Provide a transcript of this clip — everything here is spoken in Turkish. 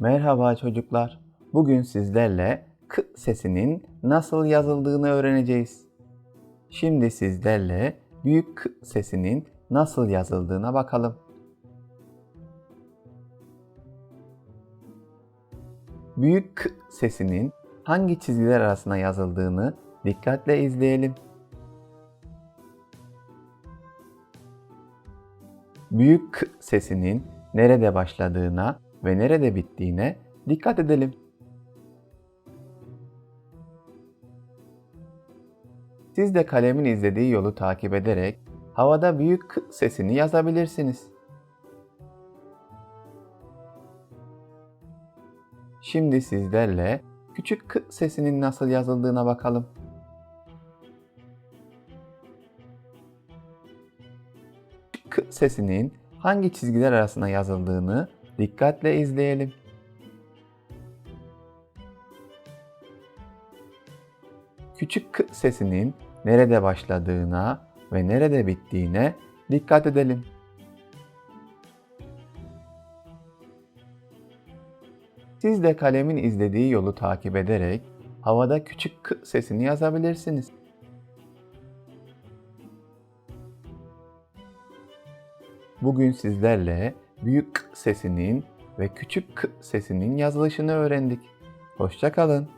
Merhaba çocuklar. Bugün sizlerle k sesinin nasıl yazıldığını öğreneceğiz. Şimdi sizlerle büyük k sesinin nasıl yazıldığına bakalım. Büyük k sesinin hangi çizgiler arasına yazıldığını dikkatle izleyelim. Büyük k sesinin nerede başladığına ve nerede bittiğine dikkat edelim. Siz de kalemin izlediği yolu takip ederek havada büyük k sesini yazabilirsiniz. Şimdi sizlerle küçük k sesinin nasıl yazıldığına bakalım. K sesinin hangi çizgiler arasına yazıldığını dikkatle izleyelim. Küçük k sesinin nerede başladığına ve nerede bittiğine dikkat edelim. Siz de kalemin izlediği yolu takip ederek havada küçük k sesini yazabilirsiniz. Bugün sizlerle büyük sesinin ve küçük sesinin yazılışını öğrendik. Hoşça kalın.